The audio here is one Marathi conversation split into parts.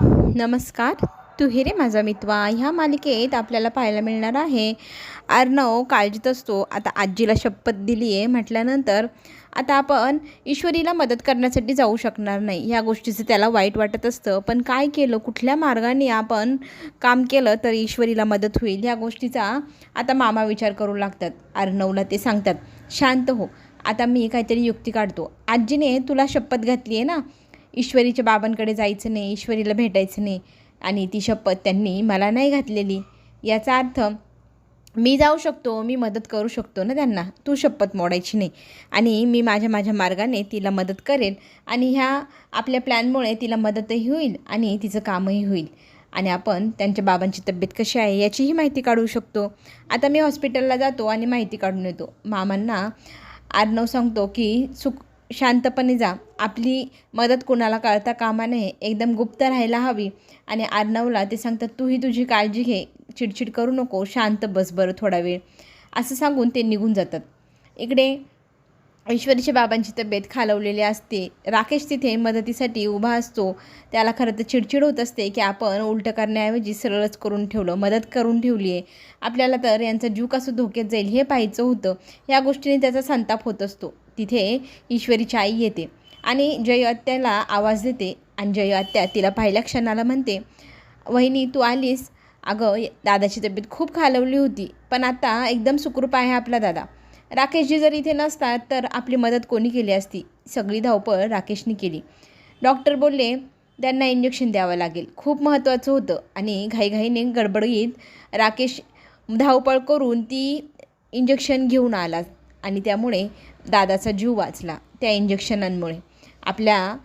नमस्कार. तू हे रे माझा मित्वा. ह्या मालिकेत आपल्याला पाहायला मिळणार आहे अर्णव काळजीत असतो. आता आजीला शपथ दिली आहे म्हटल्यानंतर आता आपण ईश्वरीला मदत करण्यासाठी जाऊ शकणार नाही. ह्या गोष्टीचं त्याला वाईट वाटत असतं. पण काय केलं? कुठल्या मार्गाने आपण काम केलं तर ईश्वरीला मदत होईल? ह्या गोष्टीचा आता मामा विचार करू लागतात. अर्णवला ते सांगतात. शांत हो. आता मी काहीतरी युक्ती काढतो. आजीने तुला शपथ घातली आहे ना? ईश्वरीच्या बाबांकडे जायचं नाही ईश्वरीला भेटायचं नाही आणि ती शपथ त्यांनी मला नाही घातलेली. याचा अर्थ मी जाऊ शकतो मी मदत करू शकतो ना त्यांना. तू शपथ मोडायची नाही. आणि मी माझ्या माझ्या मार्गाने तिला मदत करेल आणि ह्या आपल्या प्लॅनमुळे तिला मदतही होईल आणि तिचं कामही होईल. आणि आपण त्यांच्या बाबांची तब्येत कशी आहे याचीही माहिती काढू शकतो. आता मी हॉस्पिटलला जातो आणि माहिती काढून येतो. मामांना आर्नव सांगतो की सुख शांतपणे जा. आपली मदत कोणाला कळता कामा नये. एकदम गुप्त राहायला हवी. आणि आर्नवला ते सांगतात तूही तुझी काळजी घे. चिडचिड करू नको. शांत बस बरं थोडा वेळ. असं सांगून ते निघून जातात. इकडे ईश्वरीच्या बाबांची तब्येत खालवलेली असते. राकेश तिथे मदतीसाठी उभा असतो. त्याला खरं तर चिडचिड होत असते की आपण उलटं करण्याऐवजी सरळच करून ठेवलं. मदत करून ठेवली आहे. आपल्याला तर यांचा जीव कसं धोक्यात जाईल हे पाहायचं होतं. या गोष्टीने त्याचा संताप होत असतो. तिथे ईश्वरीची आई येते आणि जय आत्याला आवाज देते आणि जय आत्या तिला पहिल्या क्षणाला म्हणते वहिनी तू आलीस? अगं दादाची तब्येत खूप खालवली होती पण आता एकदम सुखरूप आहे आपला दादा. राकेशजी जर इथे नसतात तर आपली मदत कोणी केली असती? सगळी धावपळ राकेशनी केली. डॉक्टर बोलले त्यांना इंजेक्शन द्यावं लागेल. खूप महत्त्वाचं होतं. आणि घाईघाईने गडबडीत राकेश धावपळ करून ती इंजेक्शन घेऊन आला आणि त्यामुळे दादाचा जीव वाचला त्या इंजेक्शनांमुळे आपल्या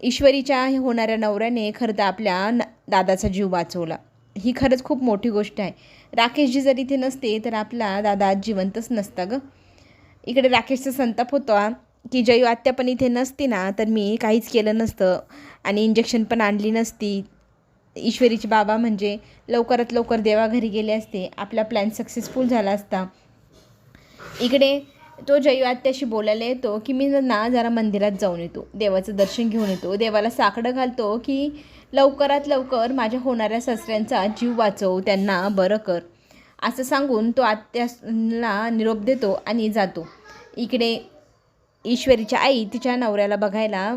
ईश्वरीच्या होणाऱ्या नवऱ्याने खरं तर आपल्या न दादाचा जीव वाचवला. ही खरंच खूप मोठी गोष्ट आहे. राकेशजी जर इथे नसते तर आपला दादा जिवंतच नसता गं. इकडे राकेशचा संताप होता की जयू आत्या पण इथे नसती ना तर मी काहीच केलं नसतं आणि इंजेक्शन पण आणली नसती. ईश्वरीचे बाबा म्हणजे लवकरात लवकर देवाघरी गेले असते. आपला प्लॅन सक्सेसफुल झाला असता. इकडे तो जयू आत्याशी बोलायला येतो की मी ना जरा मंदिरात जाऊन येतो देवाचं दर्शन घेऊन येतो. देवाला साकडं घालतो की लवकरात लवकर माझ्या होणाऱ्या सासऱ्यांचा जीव वाचव त्यांना बरं कर. असं सांगून तो आत्याला निरोप देतो आणि जातो. इकडे ईश्वरीच्या आई तिच्या नवऱ्याला बघायला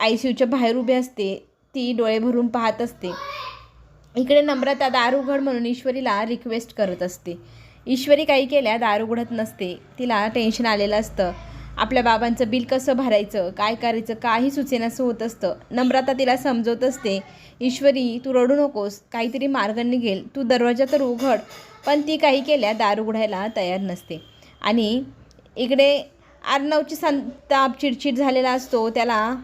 आय सी यूच्या बाहेर उभी असते ती डोळे भरून पाहत असते. इकडे नम्रता दार म्हणून ईश्वरीला रिक्वेस्ट करत असते. ईश्वरी काही केल्या दार उघडत नसते. तिला टेन्शन आलेलं असतं. आपल्या बाबांचं बिल कसं भरायचं काय करायचं काही सुचेनासं होत असतं. नम्रता तिला समजवत असते. ईश्वरी तू रडू नकोस काहीतरी मार्ग निघेल. तू दरवाजा तर उघड. पण ती काही केल्या दार उघडायला तयार नसते. आणि इकडे अर्णवची संताप चिडचिड झालेला असतो. त्याला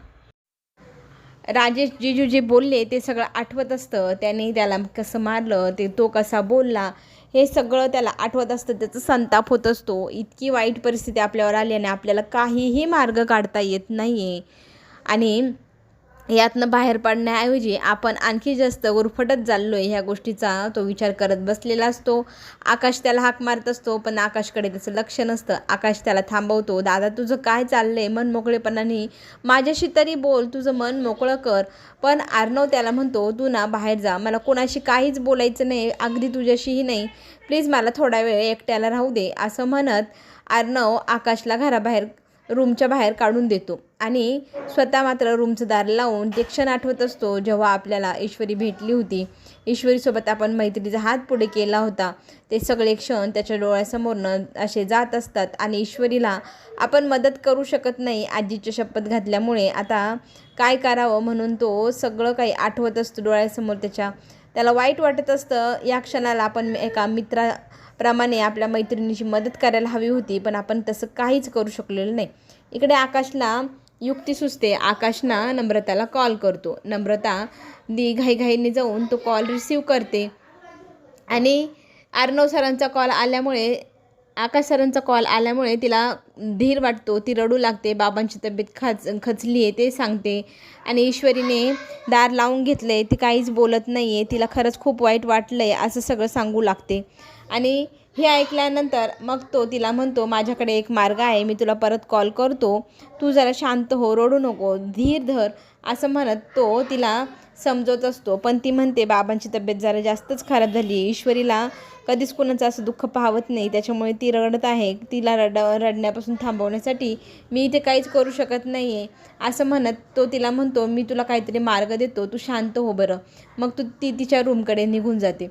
राजेश जिजू जे बोलले ते सगळं आठवत असतं. त्याने त्याला कसं मारलं ते तो कसा बोलला हे सगळं त्याला आठवत असतं त्याचा संताप होत असतो. इतकी वाईट परिस्थिती आपल्यावर आली आणि आपल्याला काहीही मार्ग काढता येत नाही आहे आणि यातनं बाहेर पडण्याऐवजी आपण आणखी जास्त उरफटत चाललो आहे ह्या गोष्टीचा तो विचार करत बसलेला असतो. आकाश त्याला हाक मारत असतो पण आकाशकडे त्याचं लक्ष नसतं. आकाश त्याला थांबवतो दादा तुझं काय चाललं आहे मन मोकळेपणाने माझ्याशी तरी बोल तुझं मन मोकळं कर. पण आर्नव त्याला म्हणतो तू ना बाहेर जा. मला कोणाशी काहीच बोलायचं नाही अगदी तुझ्याशीही नाही. प्लीज मला थोडा वेळ एकट्याला राहू दे. असं म्हणत आर्नव आकाशला घराबाहेर रूमच्या बाहेर काढून देतो. आणि स्वतः मात्र रूमचं दार लावून ते क्षण आठवत असतो जेव्हा आपल्याला ईश्वरी भेटली होती ईश्वरीसोबत आपण मैत्रीचा हात पुढे केला होता ते सगळे क्षण त्याच्या डोळ्यासमोरनं असे जात असतात आणि ईश्वरीला आपण मदत करू शकत नाही आजीच्या शपथ घातल्यामुळे. आता काय करावं म्हणून तो सगळं काही आठवत असतो डोळ्यासमोर त्याच्या. त्याला वाईट वाटत असतं या क्षणाला आपण एका मित्रा प्रमाणे आपल्या मैत्रिणीची मदत करायला हवी होती पण आपण तसं काहीच करू शकलेलं नाही. इकडे आकाशला युक्ती सुचते. आकाशना नम्रताला कॉल करतो. नम्रता दी घाईघाईने जाऊन तो कॉल रिसीव करते. आणि अर्णव सरांचा कॉल आल्यामुळे आकाश सरांचा कॉल आल्यामुळे तिला धीर वाटतो. ती रडू लागते. बाबांची तब्येत खच खचली आहे ते सांगते. आणि ईश्वरीने दार लावून घेतलं आहे ती काहीच बोलत नाही आहे तिला खरंच खूप वाईट वाटलं आहे असं सगळं सांगू लागते. आणि हे ऐकल्यानंतर मग तो तिला म्हणतो माझ्याकडे एक मार्ग आहे मी तुला परत कॉल करतो. तू जरा शांत हो रडू नको धीर धर. असं म्हणत तो तिला समजवत असतो. पण ती म्हणते बाबांची तब्येत जरा जास्तच खराब झाली आहे. ईश्वरीला कधीच कुणाचं असं दुःख पाहत नाही. त्याच्यामुळे ती रडत आहे. तिला रड रडण्यापासून थांबवण्यासाठी मी इथे काहीच करू शकत नाही आहे असं म्हणत तो तिला म्हणतो मी तुला काहीतरी मार्ग देतो. तू शांत हो बरं. मग तू ती तिच्या रूमकडे निघून जाते.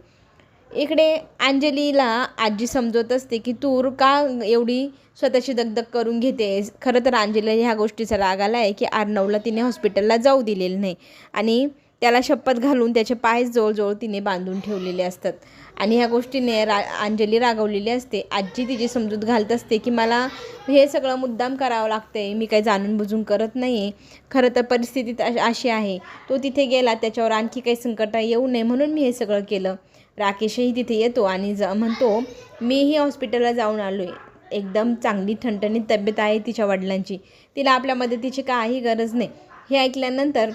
इकडे अंजलीला आजी समजवत असते की तू का एवढी स्वतःची दगदग करून घेते? खरं तर अंजलीला ह्या गोष्टीचा राग आला आहे की आर्नवला तिने हॉस्पिटलला जाऊ दिलेलं नाही. आणि त्याला शपथ घालून त्याचे पाय जवळजवळ तिने बांधून ठेवलेले असतात. आणि ह्या गोष्टीने रा अंजली रागवलेली असते. आजी तिची समजूत घालत असते की मला हे सगळं मुद्दाम करावं लागतं आहे मी काही जाणून बुजून करत नाही आहे खरं तर परिस्थितीत अशी आहे. तो तिथे गेला. त्याच्यावर आणखी काही संकट येऊ नये म्हणून मी हे सगळं केलं. राकेशही तिथे येतो आणि ज म्हणतो मीही हॉस्पिटलला जाऊन आलो आहे एकदम चांगली ठणठणीत तब्येत आहे तिच्या वडिलांची. तिला आपल्या मदतीची काही गरज नाही. हे ऐकल्यानंतर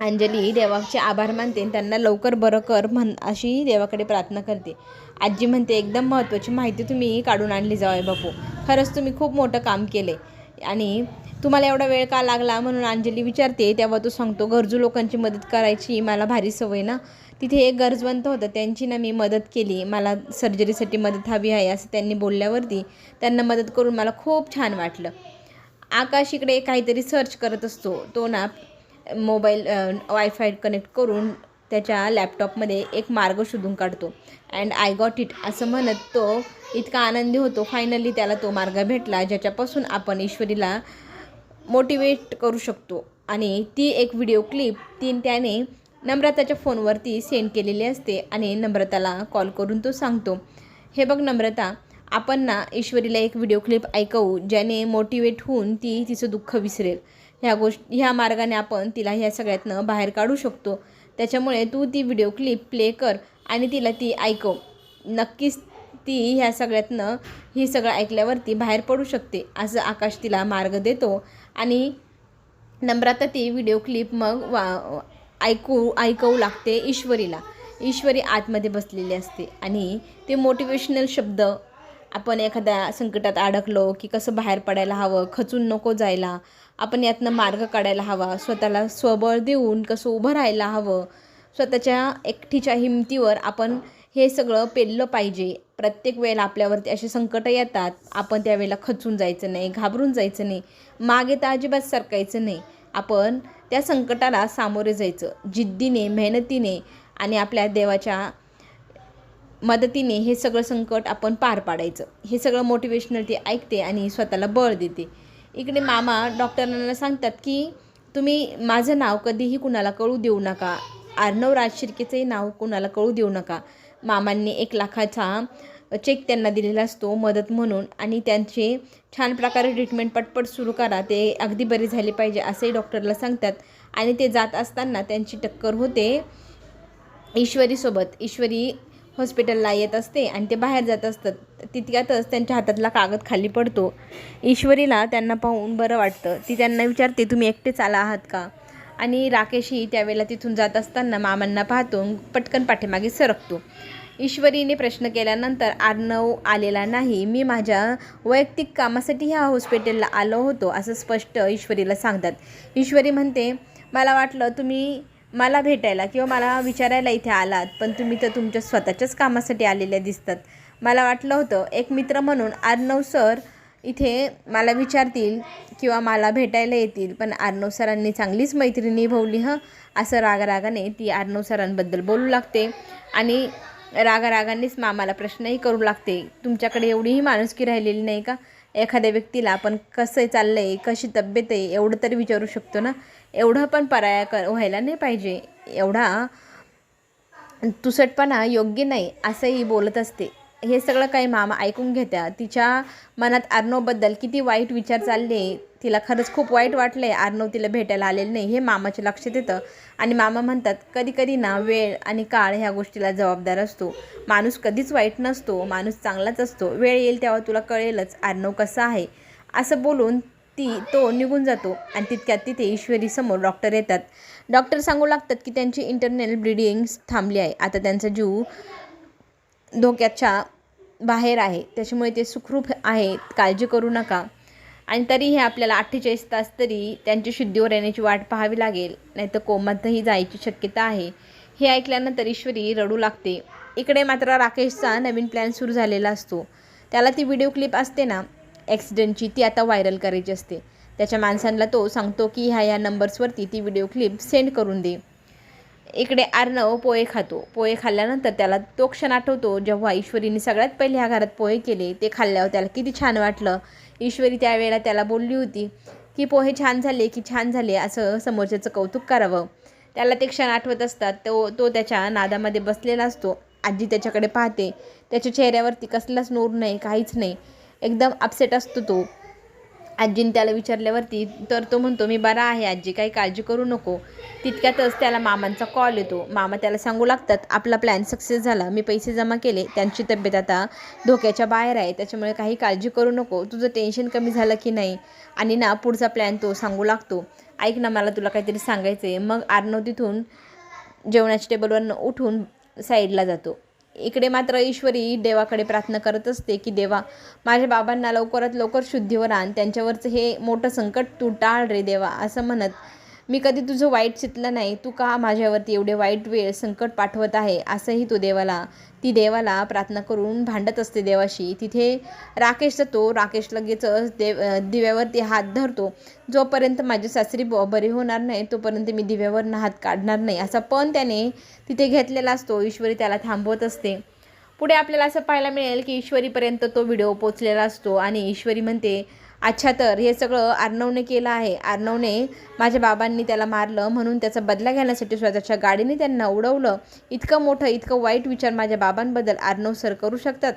अंजली देवाचे आभार मानते आणि त्यांना लवकर बरं कर म्हण अशी देवाकडे प्रार्थना करते. आजी म्हणते एकदम महत्त्वाची माहिती तुम्ही काढून आणली जावय बापू. खरंच तुम्ही खूप मोठं काम केले आणि तुम्हाला एवढा वेळ का लागला? म्हणून अंजली विचारते. तेव्हा तो सांगतो गरजू लोकांची मदत करायची मला भारी सवय ना. तिथे एक गरजवंत होतं. त्यांची ना मी मदत केली. मला सर्जरीसाठी मदत हवी आहे असं त्यांनी बोलल्यावरती त्यांना मदत करून मला खूप छान वाटलं. आकाश इकडे काहीतरी सर्च करत असतो. तो ना मोबाईल वायफाय कनेक्ट करून त्याच्या लॅपटॉपमध्ये एक मार्ग शोधून काढतो. अँड आय गॉट इट असं म्हणत तो इतका आनंदी होतो. फायनली त्याला तो मार्ग भेटला ज्याच्यापासून आपण ईश्वरीला मोटिवेट करू शकतो. आणि ती एक व्हिडिओ क्लिप ती त्याने नम्रताच्या फोनवरती सेंड केलेली असते आणि नम्रताला कॉल करून तो सांगतो हे बघ नम्रता आपण ना ईश्वरीला एक व्हिडिओ क्लिप ऐकवू ज्याने मोटिवेट होऊन ती तिचं दुःख विसरेल. ह्या गोष्ट ह्या मार्गाने आपण तिला ह्या सगळ्यातनं बाहेर काढू शकतो. त्याच्यामुळे तू ती व्हिडिओ क्लिप प्ले कर आणि तिला ती ऐकव. नक्कीच ती ह्या सगळ्यातनं ही सगळं ऐकल्यावरती बाहेर पडू शकते असं आकाश तिला मार्ग देतो. आणि नम्रता ती व्हिडिओ क्लिप मग वा ऐकू ऐकवू लागते ईश्वरीला. ईश्वरी आतमध्ये बसलेली असते आणि ते मोटिवेशनल शब्द आपण एखाद्या संकटात अडकलो की कसं बाहेर पडायला हवं खचून नको जायला आपण यातनं मार्ग काढायला हवा स्वतःला स्वबळ देऊन कसं उभं राहायला हवं स्वतःच्या एकटीच्या हिमतीवर आपण हे सगळं पेललं पाहिजे. प्रत्येक वेळेला आपल्यावरती असे संकटं येतात आपण त्यावेळेला खचून जायचं नाही घाबरून जायचं नाही मागे तर अजिबात सरकायचं नाही. आपण त्या संकटाला सामोरे जायचं. जिद्दीने मेहनतीने आणि आपल्या देवाच्या मदतीने हे सगळं संकट आपण पार पाडायचं. हे सगळं मोटिवेशनल ती ऐकते आणि स्वतःला बळ देते. इकडे मामा डॉक्टरांना सांगतात की तुम्ही माझं नाव कधीही कुणाला कळू देऊ नका. आर्णव राज शिर्केचंही नाव कुणाला कळू देऊ नका. मामांनी एक लाखाचा चेक त्यांना दिलेला असतो मदत म्हणून. आणि त्यांचे छान प्रकारे ट्रीटमेंट पटपट सुरू करा. ते अगदी बरे झाले पाहिजे असंही डॉक्टरला सांगतात. आणि ते जात असताना त्यांची टक्कर होते ईश्वरीसोबत. ईश्वरी हॉस्पिटलला येत असते आणि ते बाहेर जात असतात. तितक्यातच त्यांच्या हातातला कागद खाली पडतो. ईश्वरीला त्यांना पाहून बरं वाटतं. ती त्यांना विचारते तुम्ही एकटेच आला आहात का? आणि राकेशही त्यावेळेला तिथून जात असताना मामांना पाहतो पटकन पाठीमागे सरकतो. ईश्वरीने प्रश्न केल्यानंतर आर्नव आलेला नाही. मी माझ्या वैयक्तिक कामासाठी ह्या हॉस्पिटलला आलो होतो असं स्पष्ट ईश्वरीला सांगतात. ईश्वरी म्हणते मला वाटलं तुम्ही मला भेटायला किंवा मला विचारायला इथे आलात पण तुम्ही तर तुमच्या स्वतःच्याच कामासाठी आलेल्या दिसतात. मला वाटलं होतं एक मित्र म्हणून आर्नव सर इथे मला विचारतील किंवा मला भेटायला येतील पण आर्नव सरांनी चांगलीच मैत्री निभवली हं? असं रागरागाने ती आर्नव सरांबद्दल बोलू लागते. आणि रागारागांनीच मामाला प्रश्नही करू लागते. तुमच्याकडे एवढीही माणुसकी राहिलेली नाही का? एखाद्या व्यक्तीला आपण कसं चाललं आहे कशी तब्येत आहे एवढं तरी विचारू शकतो ना? एवढं पण पराया कर व्हायला नाही पाहिजे. एवढा तुसटपणा योग्य नाही असंही बोलत असते. हे सगळं काही मामा ऐकून घेत्या. तिच्या मनात अर्नोबद्दल किती वाईट विचार चालले तिला खरंच खूप वाईट वाटलं आहे आर्नव तिला भेटायला आलेलं नाही हे मामाच्या लक्षात येतं. आणि मामा म्हणतात कधी कधी ना वेळ आणि काळ ह्या गोष्टीला जबाबदार असतो. माणूस कधीच वाईट नसतो माणूस चांगलाच असतो. वेळ येईल तेव्हा तुला कळेलच आर्नव कसा आहे. असं बोलून ती तो निघून जातो आणि तितक्यात तिथे ईश्वरीसमोर डॉक्टर येतात. डॉक्टर सांगू लागतात की त्यांची इंटरनल ब्लिडिंग थांबली आहे. आता त्यांचा जीव धोक्याच्या बाहेर आहे. त्याच्यामुळे ते सुखरूप आहे काळजी करू नका. आणि तरीही आपल्याला अठ्ठेचाळीस तास तरी त्यांची शुद्धीवर येण्याची वाट पाहावी लागेल. नाही तर कोमातही जायची शक्यता आहे. हे ऐकल्यानंतर ईश्वरी रडू लागते. इकडे मात्र राकेशचा नवीन प्लॅन सुरू झालेला असतो. त्याला ती व्हिडिओ क्लिप असते ना ॲक्सिडेंटची ती आता व्हायरल करायची असते. त्याच्या माणसांना तो सांगतो की ह्या ह्या नंबर्सवरती ती व्हिडिओ क्लिप सेंड करून दे. इकडे आर्नव पोहे खातो. पोहे खाल्ल्यानंतर त्याला तो क्षण आठवतो जेव्हा ईश्वरीने सगळ्यात पहिले ह्या घरात पोहे केले ते खाल्ल्यावर त्याला किती छान वाटलं. ईश्वरी त्यावेळेला त्याला बोलली होती की पोहे छान झाले की छान झाले असं समोरच्याचं कौतुक करावं. त्याला ते क्षण आठवत असतात. तो तो त्याच्या नादामध्ये बसलेला असतो. आजी त्याच्याकडे पाहते. त्याच्या चेहऱ्यावरती कसलाच नूर नाही काहीच नाही. एकदम अपसेट असतो तो. आजीने त्याला विचारल्यावरती तर तो म्हणतो मी बरा आहे आजी काही काळजी करू नको. तितक्यातच त्याला मामांचा कॉल येतो. मामा त्याला सांगू लागतात आपला प्लॅन सक्सेस झाला. मी पैसे जमा केले. त्यांची तब्येत आता धोक्याच्या बाहेर आहे. त्याच्यामुळे काही काळजी करू नको. तुझं टेन्शन कमी झालं की नाही? आणि ना पुढचा प्लॅन तो सांगू लागतो. ऐक ना मला तुला काहीतरी सांगायचं आहे मग आर्नव तिथून जेवणाच्या टेबलवरनं उठून साईडला जातो. इकडे मात्र ईश्वरी देवाकडे प्रार्थना करत असते की देवा माझ्या बाबांना लवकरात लवकर शुद्धीवर आण त्यांच्यावरचं हे मोठं संकट तू टाळ रे देवा असं म्हणत मी कधी तुझं वाईट चितलं नाही. तू का माझ्यावरती एवढे वाईट वेळ संकट पाठवत आहे? असंही तो देवाला ती देवाला प्रार्थना करून भांडत असते देवाशी. तिथे राकेश जातो राकेश लगेचच देव दिव्यावरती हात धरतो. जोपर्यंत माझी सासरी ब बरी होणार नाही तोपर्यंत मी दिव्यावरनं हात काढणार नाही. असा पण त्याने तिथे घेतलेला असतो. ईश्वरी त्याला थांबवत असते. पुढे आपल्याला असं पाहायला मिळेल की ईश्वरीपर्यंत तो व्हिडिओ पोचलेला असतो आणि ईश्वरी म्हणते अच्छा तर हे सगळं आर्णवने केलं आहे. आर्णवने माझ्या बाबांनी त्याला मारलं म्हणून त्याचा बदला घेण्यासाठी स्वतःच्या गाडीने त्यांना उडवलं. इतकं मोठं इतकं वाईट विचार माझ्या बाबांबद्दल आर्णव सर करू शकतात.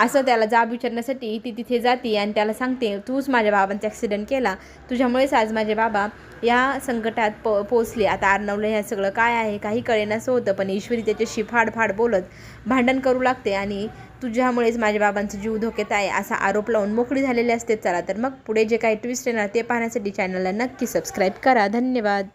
असं त्याला जाब विचारण्यासाठी ती तिथे जाते आणि त्याला सांगते तूच माझ्या बाबांचा ॲक्सिडेंट केला. तुझ्यामुळेच आज माझे बाबा या संकटात प पोचले आता अर्णवलं हे सगळं काय आहे? काही कळेनासं होतं पण ईश्वरी त्याच्याशी फाडफाड बोलत भांडण करू लागते आणि तुझ्यामुळेच माझ्या बाबांचा जीव धोक्यात आहे असा आरोप लावून मोकळी झालेली असते. चला तर मग पुढे जे काही ट्विस्ट येणार ते पाहण्यासाठी चॅनलला नक्की सबस्क्राईब करा. धन्यवाद.